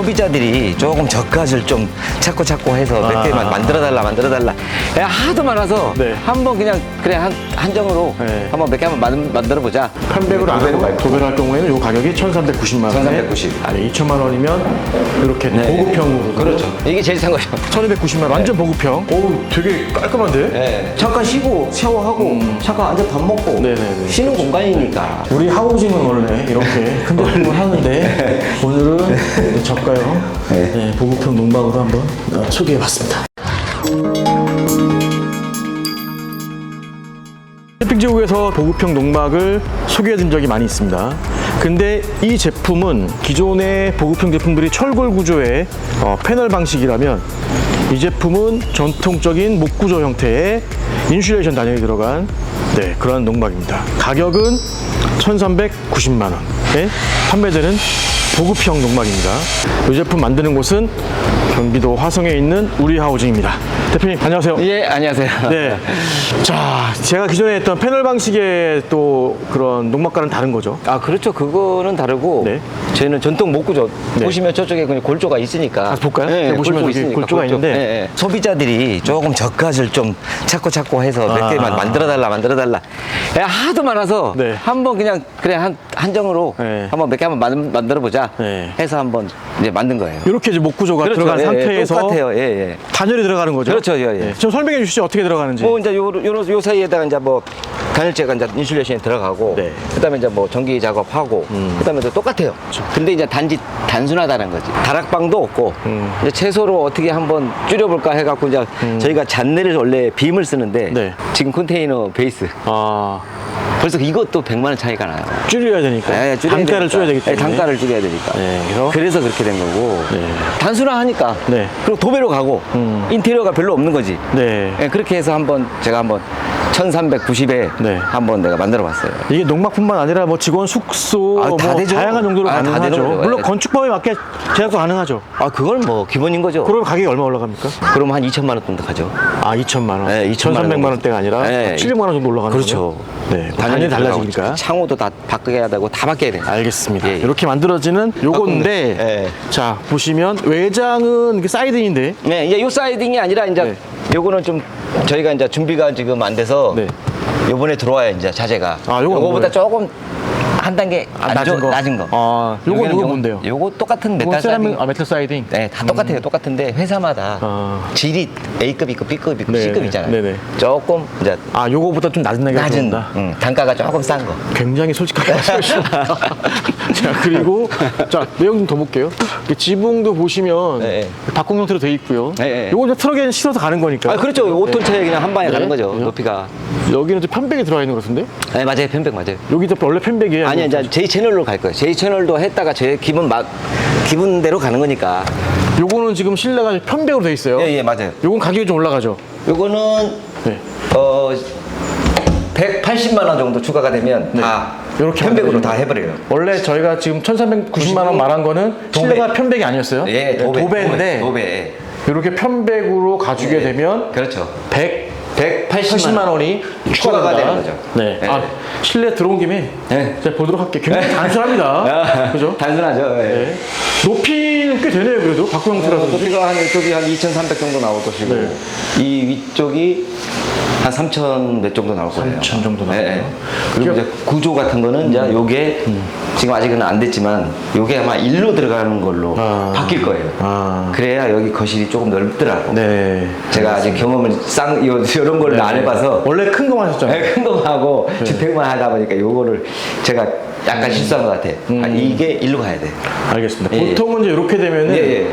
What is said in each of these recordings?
소비자들이 조금 저가를 좀 찾고 찾고 해서 몇 아. 개만 만들어 달라 만들어 달라 야, 하도 많아서 네. 한번 그냥 그래 한 한정으로 네. 한번 몇 개 한번 만, 만들어 보자. 800으로 안 하고 도배를 할 경우에는 이 가격이 1,390만 원. 1390. 아니 2천만 원이면 이렇게 네. 보급형으로. 그렇죠. 이게 제일 싼 거죠. 1,290만 원. 완전 보급형. 오, 되게 깔끔한데? 네. 잠깐 쉬고 샤워하고 잠깐 앉아 밥 먹고 네네네. 쉬는 공간이니까. 우리 하우징은 원래 이렇게 큰 제품을 하는데 오늘은 저가형 네, 보급형 농막으로 한번 어, 소개해봤습니다. 캠핑지국에서 보급형 농막을 소개해드린 적이 많이 있습니다. 근데 이 제품은 기존의 보급형 제품들이 철골 구조의 어, 패널 방식이라면 이 제품은 전통적인 목구조 형태의 인슐레이션 단열이 들어간 네, 그러한 농막입니다. 가격은 1,390만 원에 판매되는 보급형 농막입니다. 이 제품 만드는 곳은 경기도 화성에 있는 우리 하우징입니다. 대표님 안녕하세요. 예 안녕하세요. 네. 자, 제가 기존에 했던 패널 방식의 또 그런 농막과는 다른 거죠. 아 그렇죠. 그거는 다르고 네. 저희는 전통 목구조 네. 보시면 저쪽에 그냥 골조가 있으니까. 아, 볼까요? 네, 네, 보시면 골조 있으니까 골조가 골조. 있는데. 네, 네. 소비자들이 조금 저가를 좀 찾고 찾고 해서 몇 아. 개만 만들어 달라 만들어 달라. 야, 하도 많아서 네. 한번 그냥 그래 한 한정으로 네. 한번 몇 개 한번 만, 만들어 보자 네. 해서 한번 이제 만든 거예요. 이렇게 이제 목구조가 들어간 예, 예, 상태에서 똑같아요. 예, 예. 단열이 들어가는 거죠. 그렇죠, 예, 예. 네. 좀 설명해 주시죠. 어떻게 들어가는지. 뭐 이제 요, 요, 요 사이에다가 이제 뭐 단열재가 이제 인슐레이션에 들어가고 네. 그다음에 이제 뭐 전기 작업하고 음. 그다음에 또 똑같아요. 근데 이제 단지 단순하다는 거지. 다락방도 없고 음. 이제 채소로 어떻게 한번 줄여볼까 해갖고 이제 저희가 잔내를 원래 빔을 쓰는데 네. 지금 컨테이너 베이스 아, 벌써 이것도 100만 원 차이가 나요. 줄여야 되니까. 예, 줄여야 단가를 되니까. 줄여야 되기 예, 때문에. 단가를 줄여야 되니까. 네, 그래서 그래서 그렇게 된 거고 네. 단순화하니까 네. 그리고 도배로 가고 음. 인테리어가 별로 없는 거지. 네. 예, 그렇게 해서 한번 제가 한번 1390에 네. 한번 내가 만들어 봤어요. 이게 농막뿐만 아니라 뭐 직원 숙소 아, 뭐 다 되죠. 다양한 용도로 아, 다 가능하죠. 되는 거죠. 물론 예. 건축법에 맞게 제작도 가능하죠. 아, 그건 뭐 기본인 거죠. 그럼 가격이 얼마 올라갑니까? 그럼 한 2천만 원 정도 가죠. 아, 2천만 원. 네, 2천만 1,300만 원. 원대가 아니라 네. 700만 원 정도 올라가는 그렇죠. 거죠. 네. 단연히 달라지니까. 창호도 다 바꿔야 되고 다 바뀌어야 돼. 알겠습니다. 예, 예. 이렇게 만들어지는 요건데, 예. 자 보시면 외장은 이게 사이드인데, 네, 이제 요 사이딩이 아니라 이제 네. 요거는 좀 저희가 이제 준비가 지금 안 돼서 네. 요번에 들어와야 이제 자재가 아, 요건 요거보다 뭐예요? 조금 한 단계 아, 안 낮은 좋- 거? 낮은 거. 아, 요건- 여기는 요건 요- 뭔데요? 요거 똑같은 메탈 세라믹, 사이딩. 아 메탈 사이딩. 네, 다 똑같아요. 똑같은데 회사마다 아. 질이 A급 있고 B급 있고 네, C급 있잖아요. 네 네. 조금 이제 아 요거보다 좀 낮은 단계가 낮은 들어온다. 응, 단가가 조금 싼 거. 굉장히 솔직하게 말씀하십니다. 자 그리고 자 내용 좀 더 볼게요. 이 지붕도 보시면 네, 박공 형태로 돼 있고요. 네, 네. 요거 이제 트럭에 실어서 가는 거니까. 아, 그렇죠. 5톤 차에 그냥 한 방에 네. 가는 거죠. 네. 높이가. 여기는 또 편백이 들어가 있는 것 같은데? 네, 맞아요. 편백 맞아요. 여기 도 원래 편백이에요. 아니 이제 제 채널로 갈 거예요. 제 채널도 했다가 제 기분 맛 기분대로 가는 거니까. 요거는 지금 실내가 편백으로 돼 있어요. 예, 예, 맞아요. 요건 가격이 좀 올라가죠. 요거는 네. 어 180만 원 정도 추가가 되면 다 요렇게 편백으로 다 해버려요. 원래 저희가 지금 1,390만 원 말한 거는 도배. 실내가 편백이 아니었어요. 예, 네, 도배, 도배인데 도배. 이렇게 편백으로 가지게 예. 되면 그렇죠. 100 180만 80만 원이 추가가 되는 거죠. 네. 네. 아, 실내 들어온 김에 네. 제가 보도록 할게요. 굉장히 단순합니다. 그죠? 단순하죠. 예. 네. 높이는 꽤 되네요, 그래도. 어, 형태라서. 높이가 한 이쪽이 한 2,300 정도 나올 것이고 네. 이 위쪽이 한3,000몇 정도 나올 거예요. 3,000 정도 네, 나와요. 네. 그리고 이제 구조 같은 거는 이제 요게 지금 아직은 안 됐지만 요게 아마 일로 들어가는 걸로 아. 바뀔 거예요. 아. 그래야 여기 거실이 조금 넓더라고. 네. 제가 아직 경험을 쌍 요, 이런 걸 안 해봐서 원래 큰 거만 하셨잖아요. 네, 큰 거만 하고 주택만 하다 보니까 요거를 제가 약간 실수한 것 같아. 아, 이게 일로 가야 돼. 알겠습니다. 예, 예. 보통은 이제 이렇게 되면은 예,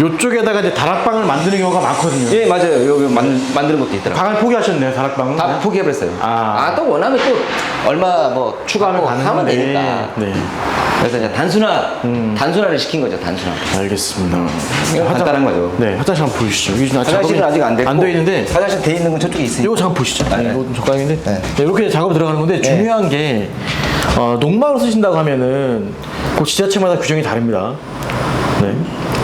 요쪽에다가 이제 다락방을 만드는 경우가 많거든요. 예, 맞아요. 여기 만, 만드는 것도 있더라고. 방을 포기하셨네요, 다락방은. 다 포기해버렸어요. 아. 아, 또 원하면 또 얼마 뭐 추가하면 뭐 하면 가능한데. 되니까. 네. 그래서 이제 단순화, 단순화를 시킨 거죠, 단순화. 알겠습니다. 이거 간단한 거죠. 네, 화장실 한번 보여주시죠. 여기 지금 화장실은 작업이 아직 안 됐고. 안돼 있는데 화장실 돼 있는 건 저쪽에 있으니까. 이거 잠깐 보시죠. 아, 네. 이거 좀 적당인데 네. 네, 이렇게 작업 들어가는 건데 중요한 게 어, 농막을 쓰신다고 하면은 그 지자체마다 규정이 다릅니다.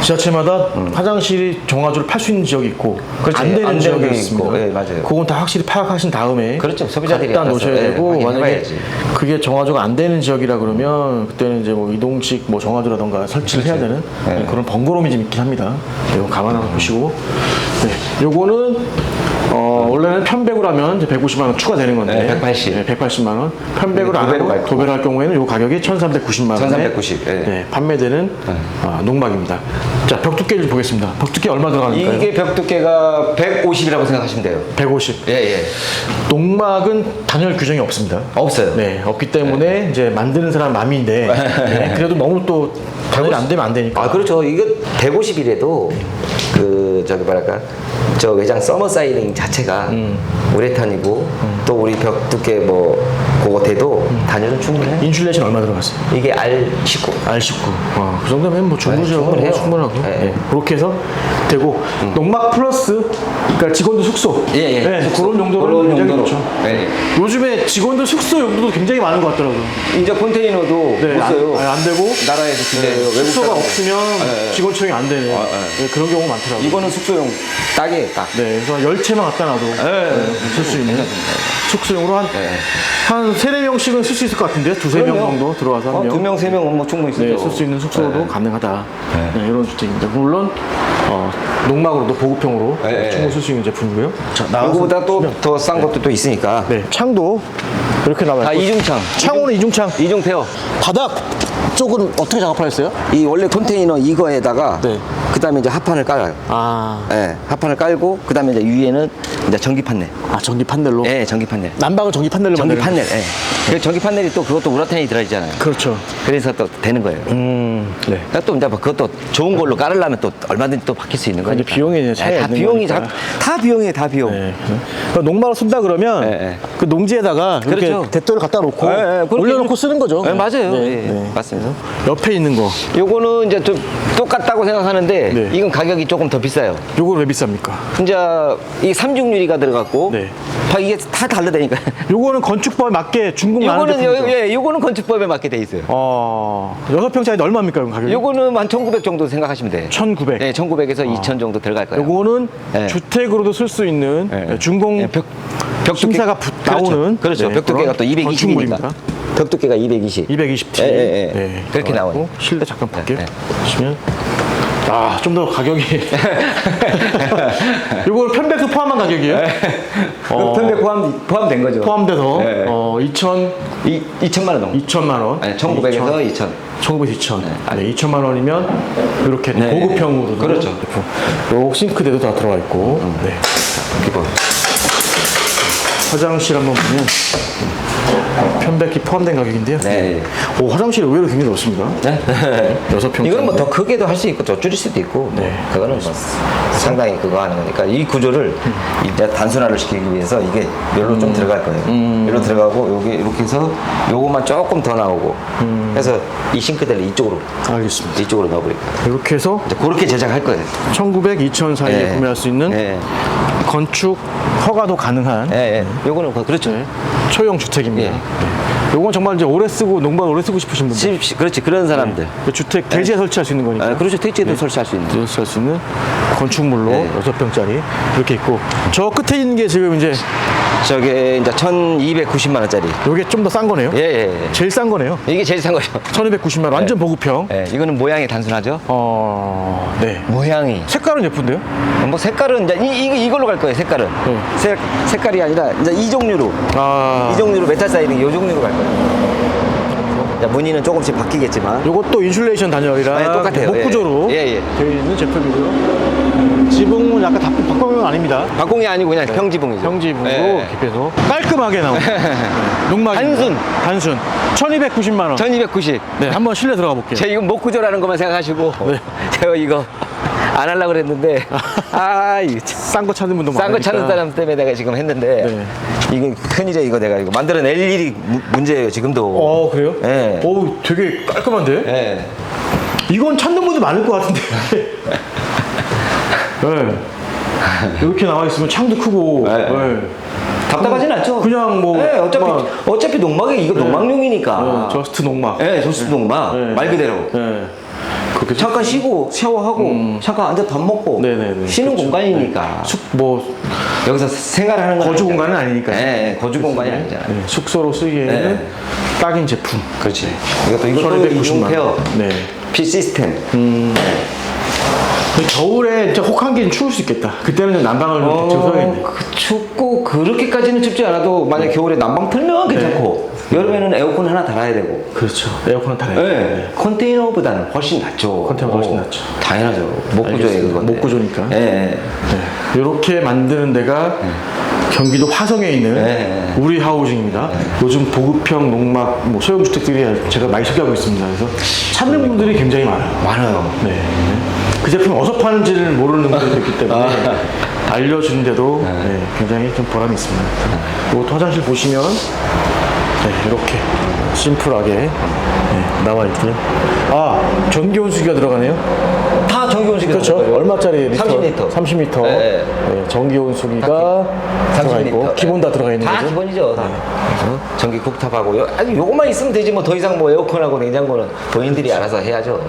네. 지자체마다 화장실이 정화조를 팔 수 있는 지역이 있고 음. 그렇지. 안 되는 안 되는 지역이 게 있습니다. 있고. 예, 맞아요. 그건 다 확실히 파악하신 다음에 그렇죠. 소비자들이 갖다 알아서, 놓으셔야 예, 되고 만약에 확인해봐야지. 그게 정화조가 안 되는 지역이라 그러면 그때는 이제 뭐 이동식 뭐 정화조라던가 설치를 해야 되는 예. 그런 번거로움이 좀 있긴 합니다. 이거 감안하고 보시고 네, 요거는 어, 원래는 편백으로 하면 이제 150만 원 추가되는 건데 네, 180. 네, 180만 원. 편백으로 안 도배로 하고 갈 도배를 할 경우에는 요 가격이 1,390만 원에 1390, 예. 네, 판매되는 아, 농막입니다. 자, 벽 두께를 보겠습니다. 벽 두께 얼마 들어가니까요? 이게 벽 두께가 150이라고 생각하시면 돼요. 150. 예, 예. 농막은 단열 규정이 없습니다. 없어요. 네, 없기 때문에 이제 만드는 사람 마음인데 네, 그래도 너무 또 단열이 안 되면 안 되니까. 아 그렇죠. 이거 150이라도 그 저기 뭐랄까 저 외장 서머 사이링 자체가 음. 우레탄이고 또 우리 벽 두께 뭐 그거 돼도 음. 단열은 충분해. 인슐레이션 얼마 들어갔어요? 이게 R19. R19. 어, 그 정도면 뭐 중부지역은 네, 충분해요. 충분하고. 네. 네. 그렇게 해서 되고 농막 플러스 그러니까 직원들 숙소. 예, 예. 네, 숙소. 그런 용도로 그런 굉장히 용도로. 좋죠. 예, 요즘에 직원들 숙소 용도도 굉장히 많은 것 같더라고요. 이제 컨테이너도 네, 못 써요. 안, 안 되고 나라에서 네, 외국 숙소가 사람들. 없으면 네, 네. 직원 채용이 안 되는 아, 네, 그런 경우 가 많더라고요. 이거는 숙소용 딱이에요, 딱. 네, 그래서 열채만 갖다 놔도 네, 쓸수 있는 숙소용으로 한, 네. 한 세네 명씩은 쓸 수 있을 것 같은데요? 두세 명. 정도 들어와서 한 어, 명. 두 명, 세 명은 뭐 충분히. 네, 쓸 수 있는 숙소도 가능하다. 네, 이런 주택입니다. 물론, 어, 농막으로도 보급형으로 네, 네. 충분히 쓸 수 있는 제품이고요. 자, 이거보다 또 더 싼 것도 또 있으니까. 네, 창도 이렇게 나와요. 다 이중창. 창호는 이중 창. 이중 페어. 바닥 쪽은 어떻게 작업하셨어요? 이 원래 컨테이너 이거에다가 네. 그다음에 이제 합판을 깔아요. 아, 예, 합판을 깔고 그다음에 이제 위에는 이제 전기 판넬. 아 전기 판넬로. 예, 전기 판넬. 난방은 전기 판넬로 전기 만드는 판넬. 예. 그 전기 판넬이 또 그것도 우라탄이 들어 있잖아요. 그렇죠. 그래서 또 되는 거예요. 음, 네. 그러니까 또 이제 뭐 그것도 좋은 걸로 깔으려면 또 얼마든지 또 바뀔 수 있는 거니까. 이제 비용이 이제 차이가 다 있는 비용이 다, 거니까. 다 비용이에요, 다 비용. 네. 그러니까 농막을 쓴다 그러면 네, 네. 그 농지에다가 이렇게 그렇죠. 대토를 갖다 놓고 네, 네, 그렇게 올려놓고 쓰는 거죠. 네, 맞아요. 네, 예, 네. 맞습니다. 옆에 있는 거, 요거는 이제 좀 똑같다고 생각하는데 네. 이건 가격이 조금 더 비싸요. 요거 왜 비쌉니까? 이제 이 삼중 유리가 들어갔고 네. 봐, 이게 다 다르다니까. 요거는 건축법에 맞게 중국 많은 요거는 요, 제품이죠. 예, 요거는 건축법에 맞게 돼 있어요. 어, 여섯 평짜리 얼마입니까, 그럼 가격이? 요거는 한 1,900 정도 생각하시면 돼. 1,900. 네, 1,900에서 2,000 정도 들어갈 거예요. 요거는 네. 주택으로도 쓸 수 있는 네. 중공 네, 벽, 벽 두께- 심사가 붙- 그렇죠. 나오는 그렇죠. 네, 벽 두께가 그런 또 220입니다. 건축물입니다. 벽 두께가 220. 220T. 예, 예, 예. 그렇게 나와요. 실내 잠깐 볼게요. 네, 보시면 아, 좀 더 가격이. 요거는 편백도 포함한 가격이에요? 어, 편백 포함, 포함된 거죠. 포함돼서 네. 어, 2천, 이, 2천만 원 정도. 2천만 원. 아니, 1,900에서 2천. 1900, 2천. 네, 2천만 원이면 이렇게 네. 고급형으로 그렇죠. 요 싱크대도 다 들어가 있고. 네. 기본. 화장실 한번 보면 편백이 포함된 가격인데요. 네. 오, 화장실이 의외로 굉장히 넓습니다. 네. 여섯 평. 이거는 뭐더 크게도 할 수 있고 더 줄일 수도 있고 네. 그거는 뭐 상당히 그거 하는 거니까 이 구조를 이제 단순화를 시키기 위해서 이게 여기로 좀 들어갈 거예요. 여기로 들어가고 여기 이렇게 해서 요것만 조금 더 나오고 그래서 이 싱크대를 이쪽으로 알겠습니다. 이쪽으로 넣어버릴 거예요. 이렇게 해서 이제 그렇게 제작할 거예요. 1900, 2000 사이에 네. 구매할 수 있는 네. 건축 허가도 가능한 예, 예. 요거는 그- 그렇죠. 초형 주택입니다. 예. 네. 요건 정말 이제 오래 쓰고 농방 오래 쓰고 싶으신 분들 시- 그렇지 그런 사람들. 그 주택 대지에 설치할 수 있는 거니까. 아, 그렇죠. 택지에도 설치할 수 있는. 설치할 수 있는 건축물로 네. 여섯 평짜리 이렇게 있고 저 끝에 있는 게 지금 이제 저게 이제 1,290만 원짜리. 요게 좀 더 싼 거네요. 예, 예, 예. 제일 싼 거네요. 이게 제일 싼 거죠. 1290만 원 완전 보급형. 예, 이거는 모양이 단순하죠. 어, 네. 모양이. 색깔은 예쁜데요? 뭐 색깔은 이제 이, 이, 이걸로 갈 거예요. 색깔은. 네. 색, 색깔이 아니라 이제 이 종류로. 아, 이 종류로 메탈 사이딩 이 종류로 갈 거예요. 무늬는 조금씩 바뀌겠지만 요것도 인슐레이션 단열이랑 아니, 똑같아요. 목 예. 구조로 예, 예. 되어 있는 제품이고요. 지붕은 약간 다 박광용 아닙니다. 박공이 아니고 그냥 평지붕이죠. 평지붕으로 예. 깊해서 깔끔하게 나오는 농막 단순. 단순 1290만 원. 1290. 네, 한번 실내 들어가 볼게요. 제가 이거 목 구조라는 것만 생각하시고 네. 제가 이거 안 하려고 그랬는데 아 이거 참. 싼거 찾는 분도 싼거 찾는 많으니까. 사람 때문에 내가 지금 했는데 네. 이게 큰일이야 이거 내가 이거 만들어낼 일이 무- 문제예요 지금도 어, 그래요? 예. 오, 되게 깔끔한데? 예. 이건 찾는 분들 많을 것 같은데. 네. 이렇게 나와 있으면 창도 크고. 네. 네. 답답하진 않죠 그냥 뭐 예, 어차피 막- 어차피 농막이 이거 농막용이니까 네, 저스트 농막. 예, 조스 농막 네. 말 그대로 네. 그렇게 잠깐 쉬고 샤워하고 잠깐 앉아 밥 먹고 음. 네네네. 쉬는 그렇죠. 공간이니까 숙, 뭐, 여기서 생활하는 건 거주. 공간은 아니니까. 네, 네, 거주 공간이 아니잖아 요. 네, 숙소로 쓰기에는 네. 딱인 제품. 그렇지. 이것도 이것도 1290만 이중 원. 페어. 네. 피 시스템. 근데 겨울에 진짜 혹한기는 추울 수 있겠다. 그때는 좀 난방을 좀 대처해야겠네. 그 춥고 그렇게까지는 춥지 않아도 만약 네. 겨울에 난방 틀면 괜찮고 여름에는 에어컨 하나 달아야 되고. 그렇죠. 에어컨은 달아야 네. 돼. 컨테이너보다는 훨씬 낫죠. 컨테이너가 훨씬 어, 낫죠. 당연하죠. 목구조에 알겠습니다. 그건데. 목구조니까. 예. 예. 네. 이렇게 만드는 데가 경기도 화성에 있는 네. 우리 하우징입니다. 요즘 보급형 농막 뭐 소형 주택들이 제가 많이 소개하고 있습니다. 그래서 찾는 분들이 굉장히 많아요. 많아요. 네. 그 제품 어디서 파는지를 모르는 분들도 있기 때문에 아. 알려주는데도 네, 굉장히 좀 보람이 있습니다. 이것도 화장실 보시면 네, 이렇게 심플하게 네, 나와 있고요. 아 전기 온수기가 들어가네요. 다 전기온수기 그렇죠. 얼마짜리 리터? 30리터. 30m. 네. 네, 전기 온수기가 들어가 있고 30리터. 기본 다 들어가 있는 다 거죠. 기본이죠. 다. 그래서 전기 국탑하고 요, 아니 요것만 있으면 되지 뭐 더 이상 뭐 에어컨하고 냉장고는 본인들이 알아서 해야죠.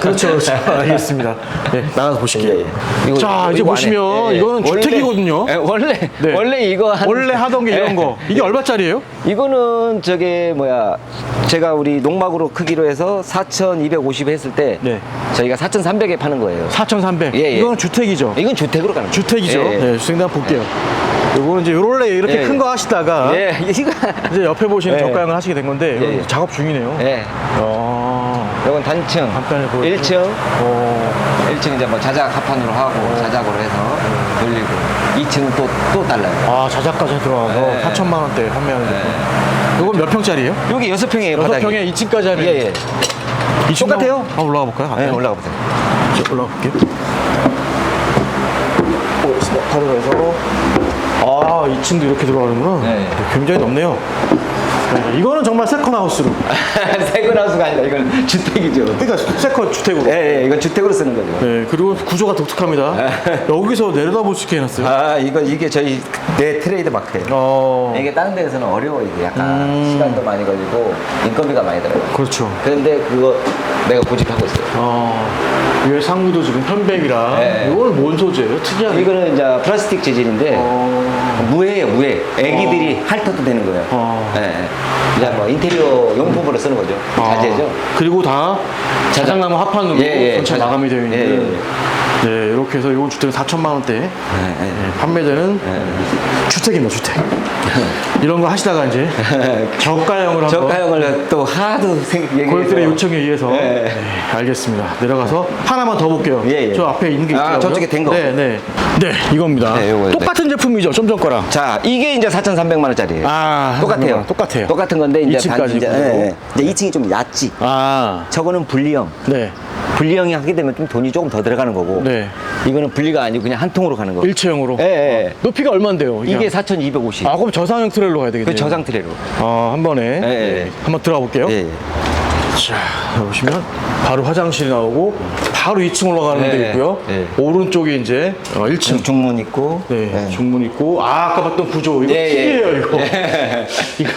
그렇죠, 그렇죠. 알겠습니다. 네, 나가서 보실게요. 예, 예. 자, 이제 보시면 예, 예. 이거는 주택이거든요. 예, 원래 네. 원래 이거 한 원래 하던 게 이런 예. 거. 이게 얼마짜리예요? 이거는 저게 뭐야 제가 우리 농막으로 크기로 해서 4,250 했을 때 네. 저희가 4,300에 파는 거예요. 4,300. 예, 예. 이거는 주택이죠. 이건 주택으로 가는 거예요. 주택이죠. 예, 예. 네, 주택 한번 볼게요. 요거는 이제 요럴래 이렇게 예, 큰 예. 거 하시다가 예, 이거 이제 옆에 보시는 예. 저가형을 하시게 된 건데 예, 예. 작업 중이네요. 예. 어. 이건 단층. 간단히 보여주고. 1층. 어. 1층 이제 뭐 자작 합판으로 하고 자작으로 해서 돌리고 2층은 또 또 달라요. 아, 자작까지 들어가서 네. 4천만 원대 판매하는 제품. 이건 몇 평짜리예요? 여기 6평이에요, 여섯 바닥이. 평에 2층까지 하면 예, 예. 2층 똑같아요. 한번 올라가 볼까요? 네, 올라가 보세요. 이제 올라가 볼게요. 오, 스마트로 해서 아, 2층도 이렇게 들어가는구나. 네. 굉장히 넓네요. 네, 이거는 정말 세컨 하우스로. 세컨하우스가 아니라 이건 주택이죠. 그러니까 세컨 주택으로. 예, 예, 이건 주택으로 쓰는 거죠. 네, 그리고 구조가 독특합니다. 여기서 내려다볼 수 있게 해놨어요. 아, 이거 이게 저희 내 트레이드 마크예요. 어, 이게 다른 데에서는 어려워 이게 약간 음. 시간도 많이 걸리고 인건비가 많이 들어요. 그렇죠. 그런데 그거 내가 고집하고 있어요. 어, 위에 상부도 지금 편백이라. 네. 이거는 뭔 소재예요? 특이하네. 이거는 이제 플라스틱 재질인데 어, 무해예요 무해. 애기들이 핥아도 되는 거예요. 어. 예, 예. 이제 뭐 인테리어 용품으로 쓰는 거죠. 자재죠. 아, 그리고 다 자작나무 합판으로 예, 예. 전체. 마감이 되어 있는. 예, 예. 네, 이렇게 해서 이건 주택은 4천만 원대 예, 예. 네, 판매되는 주택입니다, 주택. 이런 거 하시다가 이제 저가형을 한번 저가형을 또 하도 얘기해서 고객들의 요청에 의해서 예. 네, 알겠습니다. 내려가서 하나만 더 볼게요. 예, 예. 저 앞에 있는 게 아, 있더라고요. 저쪽에 된 거. 네, 네. 네, 이겁니다. 네, 요거요, 똑같은 제품이죠, 좀 전 거랑. 자 이게 이제 4,300만 원짜리예요. 아, 똑같아요. 똑같아요. 똑같은 건데 이제 2층까지 이제, 보고. 예, 예. 이제 2층이 좀 얕지. 아, 저거는 분리형. 네. 분리형이 하게 되면 좀 돈이 조금 더 들어가는 거고. 네. 이거는 분리가 아니고 그냥 한 통으로 가는 거. 일체형으로. 예, 예. 높이가 얼만데요? 이게 4,250. 아, 그럼 저상형 트레일러 가야 되겠네요. 그 저장 트레로. 아, 한 번에. 네, 한번 들어가 볼게요. 예, 예. 자, 보시면 바로 화장실이 나오고 바로 2층 올라가는 네, 데 있고요. 네. 오른쪽에 이제 어, 1층. 중문 있고. 네, 예. 중문 있고 아 아까 봤던 구조 이거 예, 예. 특이해요 이거 예. 이거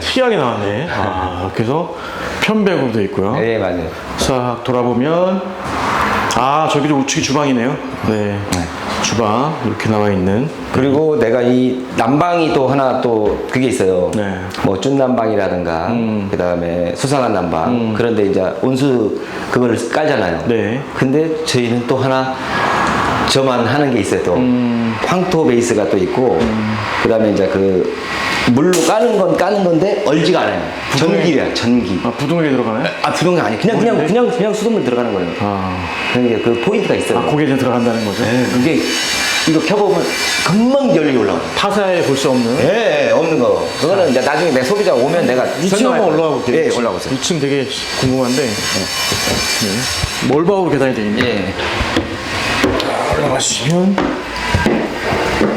특이하게 나왔네 아 그래서 편백으로 돼 있고요 예, 맞아요. 싹 돌아보면 아 저기도 우측이 주방이네요 네 주방 이렇게 나와 있는 그리고 내가 이 난방이 또 하나 또 그게 있어요. 네. 뭐 쭌난방이라든가 음. 그다음에 수상한 난방. 그런데 이제 온수 그거를 깔잖아요. 네. 근데 저희는 또 하나 저만 하는 게 있어요. 또 음. 황토 베이스가 또 있고 그다음에 이제 그 물로 까는 건 까는 건데 얼지가 않아요. 전기야, 전기. 아 부동액이 들어가네 아, 게 아니. 그냥 그냥? 그냥 그냥 수돗물 들어가는 거예요. 아, 그게 그 포인트가 있어요. 아 고개 이제 들어간다는 거죠 네, 그게 이거 켜보면 금방 열이 올라와. 타사에 볼 수 없는 예, 예, 없는 거. 그거는 이제 나중에 내 소비자 오면 내가 2층 설명할 한번 거예요. 올라가 볼게요 예, 올라가 보세요. 2층 되게 궁금한데 네. 몰바우로 계단이 되어 있네요 예. 올라가시면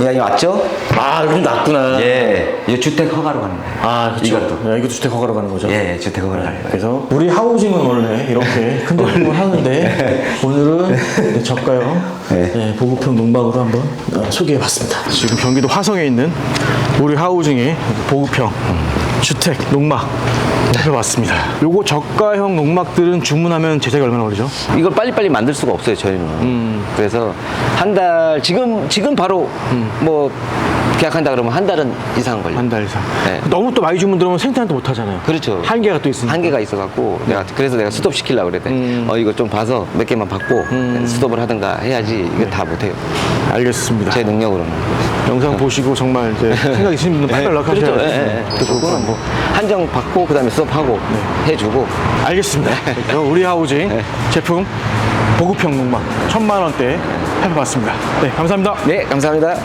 이양이 왔죠? 아 여기 좀 낮구나 예. 이 주택 허가로 가는 거예요. 아, 그렇죠. 이것도. 야, 이것도 주택 허가로 가는 거죠. 예, 주택 허가로 가는 거예요. 그래서 우리 하우징은 원래 이렇게 큰 제품을 하는데 오늘은 네, 저가형 네. 네, 보급형 농방으로 한번 어, 소개해봤습니다. 지금 경기도 화성에 있는 우리 하우징의 보급형 주택 농막 해봤습니다. 요거 저가형 농막들은 주문하면 제작이 얼마나 걸리죠? 이걸 빨리빨리 만들 수가 없어요 저희는 그래서 한 달 지금 지금 바로 뭐 계약한다 그러면 한 달은 이상 걸려요 한 달 이상. 네. 너무 또 많이 주문 들어오면 생산도 못 하잖아요. 그렇죠. 한계가 또 있으니까. 한계가 있어갖고 내가 그래서 내가 스톱 시키려고 그랬대 어 이거 좀 봐서 몇 개만 받고 스톱을 하든가 해야지 이거 다 못해요 알겠습니다. 제 능력으로는 영상 보시고 정말 이제 생각 있으신 분은 빨리 연락하셔야 그렇죠. 돼요. 예, 예. 뭐 한정 받고 그다음에 스톱하고 해주고 알겠습니다. 그래서 우리 하우징 제품 보급형 농막 천만 원대 해봤습니다. 네, 감사합니다. 네 감사합니다.